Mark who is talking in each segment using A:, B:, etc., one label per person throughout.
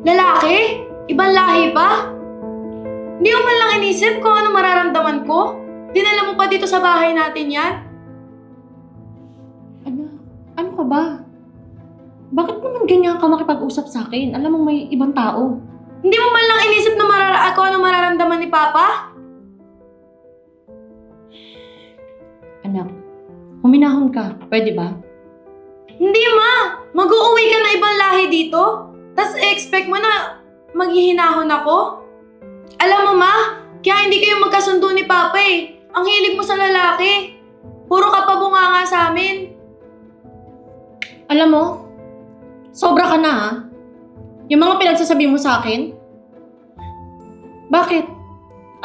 A: Lalaki? Ibang lahi pa? Hindi mo man lang inisip kung ano mararamdaman ko? Dinala mo pa dito sa bahay natin yan?
B: Ano? Ano ka ba? Bakit naman ganyan ka makipag-usap sa akin? Alam mo may ibang tao.
A: Hindi mo man lang inisip na marara ako ano mararamdaman ni Papa?
B: Anak, huminahon ka. Pwede ba?
A: Hindi ma! Mag-uuwi ka na ibang lahi dito? Tapos expect mo na maghihinahon ako? Alam mo ma, kaya hindi kayo magkasundo ni Papa eh. Ang hilig mo sa lalaki. Puro ka pa bunganga sa amin.
B: Alam mo, sobra ka na ha. Yung mga pinagsasabi mo sa akin. Bakit?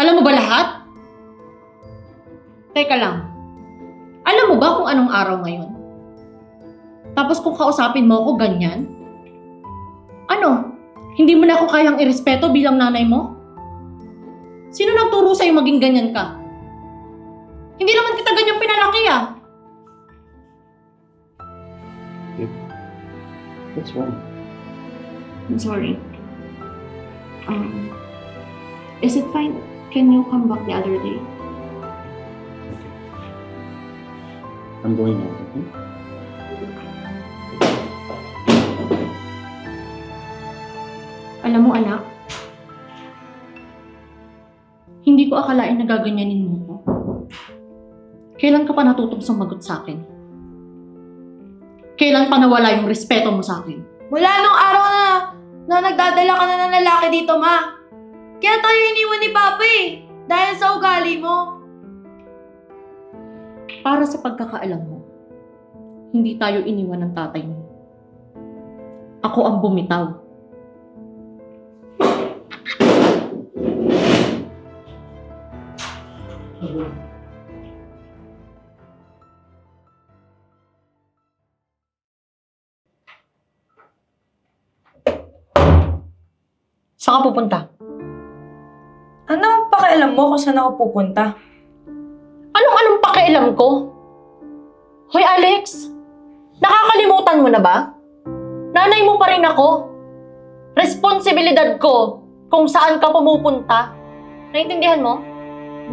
B: Alam mo ba lahat? Teka lang. Alam mo ba kung anong araw ngayon? Tapos kung kausapin mo ako ganyan? Ano? Hindi mo na ako kayang irespeto bilang nanay mo? Sino nagturo sa'yo maging ganyan ka? Hindi naman kita ganyan pinalaki ah.
C: What's wrong?
B: I'm sorry. Um, is it fine? Can you come back the other day?
C: Okay. I'm going out, okay?
B: Alam mo, anak, hindi ko akalain na gaganyanin mo ko. Kailan ka pa natutong sumagot sa akin? Kailan pa nawala yung respeto mo sa akin?
A: Mula nung araw na, na nagdadala ka na ng lalaki dito, ma. Kaya tayo iniwan ni Papa eh. Dahil sa ugali mo.
B: Para sa pagkakaalam mo, hindi tayo iniwan ng tatay mo. Ako ang bumitaw. Saan ka pupunta?
A: Ano ang pakialam mo kung saan ako pupunta?
B: Anong-anong pakialam ko? Hoy Alex, nakakalimutan mo na ba? Nanay mo pa rin ako. Responsibilidad ko kung saan ka pumupunta. Naintindihan mo?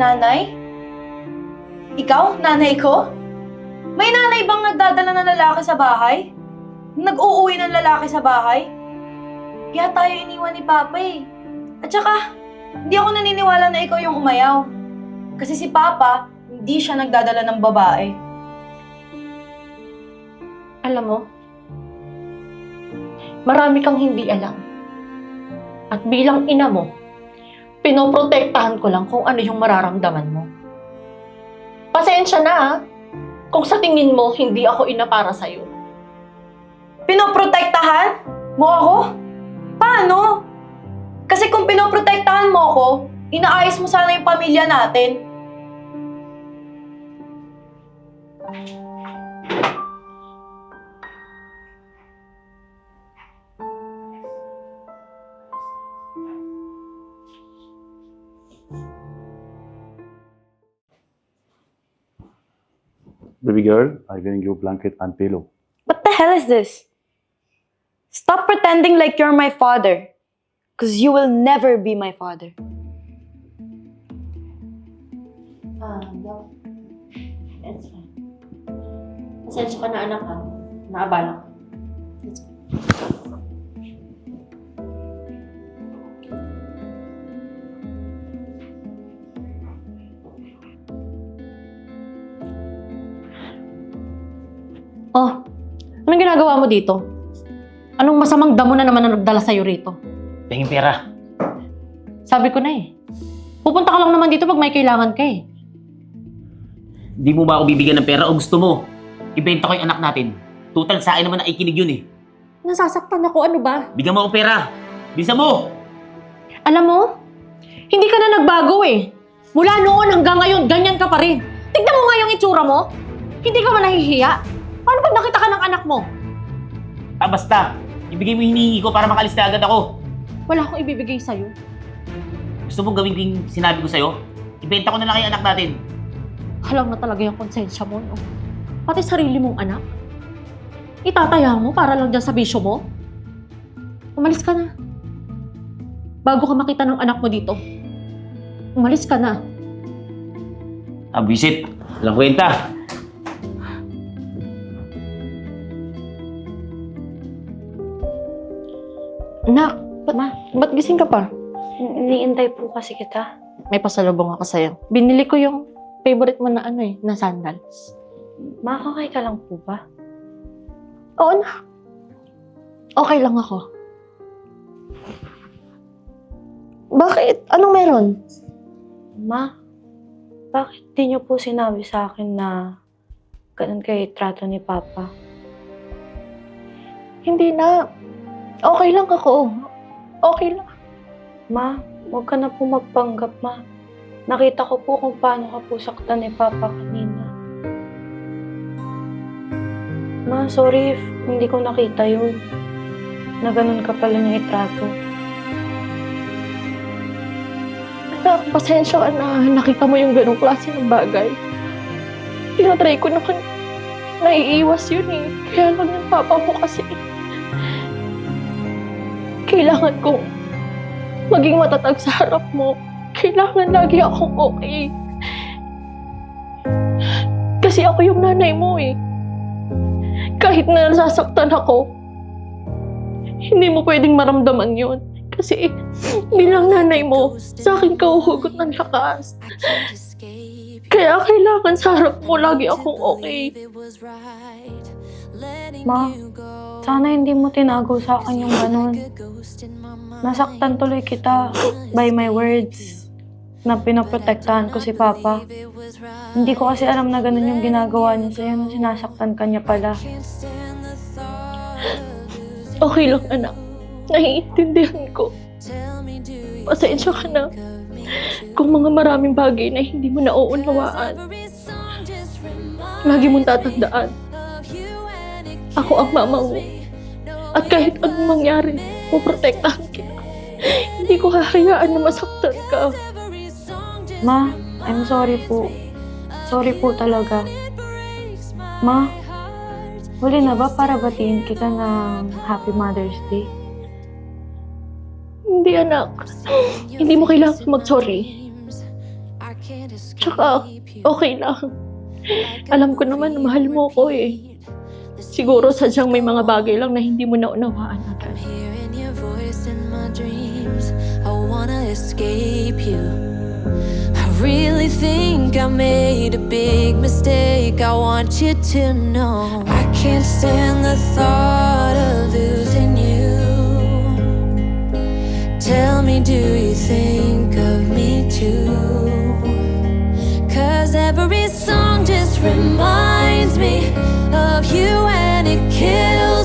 A: Nanay? Ikaw? Nanay ko? May nanay bang nagdadala ng lalaki sa bahay? Nag-uuwi ng lalaki sa bahay? Kaya tayo iniwan ni Papa eh. At saka, hindi ako naniniwala na ikaw yung umayaw. Kasi si Papa, hindi siya nagdadala ng babae.
B: Alam mo, marami kang hindi alam. At bilang ina mo, pinoprotektahan ko lang kung ano yung mararamdaman mo. Pasensya na ha, kung sa tingin mo hindi ako ina para sa'yo.
A: Pinoprotektahan mo ako? Paano? Kasi kung pinoprotektahan mo ako, inaayos mo sana yung pamilya natin.
C: Baby girl, I'm getting you blanket and pillow.
A: What the hell is this? Stop pretending like you're my father. Because you will never be my father.
B: Ah, no. That's fine. Pasensya ka na anak ha. Naabala ka. Let's go. Ginagawa mo dito? Anong masamang damo na naman ang nagdala sa'yo rito?
D: Tingin pera.
B: Sabi ko na eh. Pupunta ka lang naman dito pag may kailangan ka eh.
D: Di mo ba ako bibigyan ng pera o gusto mo? Ibenta ko yung anak natin. Total sa akin naman na ikinig yun eh.
B: Nasasaktan ako, ano ba?
D: Bigyan mo ako pera. Bisa mo!
B: Alam mo, hindi ka na nagbago eh. Mula noon hanggang ngayon, ganyan ka pa rin. Tignan mo nga yung itsura mo. Hindi ka ba nahihiya? Paano pag nakita ka ng anak mo?
D: Ah, basta. Ibigay mo yung hinihingi ko para makalis na agad ako.
B: Wala akong ibibigay sa'yo.
D: Gusto mo gawin ko yung sinabi ko sa'yo? Ibenta ko na lang yung anak natin.
B: Alam na talaga yung konsensya mo, no? Pati sarili mong anak. Itataya mo para lang dyan sa bisyo mo? Umalis ka na. bago ka makita ng anak mo dito. Umalis ka na.
D: Abisit. Walang kwenta.
B: Ba't, gising ka pa?
E: Iniintay po kasi kita.
B: May pasalubong ako sa'yo. Binili ko yung favorite mo na ano eh, na sandals.
E: Makakakay ka lang po ba?
B: Oo na. Okay lang ako. Bakit? Anong meron?
E: Ma, bakit di niyo po sinabi sa akin na ganun kay trato ni Papa?
B: Hindi na. Okay lang ako. Okay lang.
E: Ma, huwag ka na po magpanggap, ma. Nakita ko po kung paano ka po saktan ni Papa kanina. Ma, sorry if hindi ko nakita yun. Na ganun ka pala niya itrato.
B: Anak, pasensya ka na. Nakita mo yung ganong klase ng bagay. Tinatry ko na kan naiiwas yun eh. Kaya lang yung papa mo kasi. Kailangan kong maging matatag sa harap mo. Kailangan lagi akong okay. Kasi ako yung nanay mo eh. Kahit na nasasaktan ako, hindi mo pwedeng maramdaman yun. Kasi bilang nanay mo, sa akin ka uhugot ng lakas. Kaya kailangan sa harap mo lagi akong okay.
E: Ma, sana hindi mo tinago sa akin yung ganun. Nasaktan tuloy kita by my words na pinoprotektahan ko si Papa. Hindi ko kasi alam na ganun yung ginagawa niya sa'yo nung sinasaktan ka niya pala.
B: Okay lang anak. Naiintindihan ko. Pasensya ka na. Kung mga maraming bagay na hindi mo nauunawaan, lagi mong tatandaan. Ako ang mama mo. At kahit anong mangyari, puprotektahan kita. Hindi ko hahayaan na masaktan ka.
E: Ma, I'm sorry po. Sorry po talaga. Ma, huli na ba para batiin kita ng Happy Mother's Day?
B: Hindi anak. Hindi mo kailangan mag-sorry. Tsaka, okay lang. Alam ko naman na mahal mo ko eh. Siguro sadyang may mga bagay lang na hindi mo naunawaan agad.
F: Hearing your voice in my dreams, I wanna escape you. I really think I made a big mistake. I want you to know I can't stand the thought of losing you. Tell me, do you think of me too? Every song just reminds me of you and it kills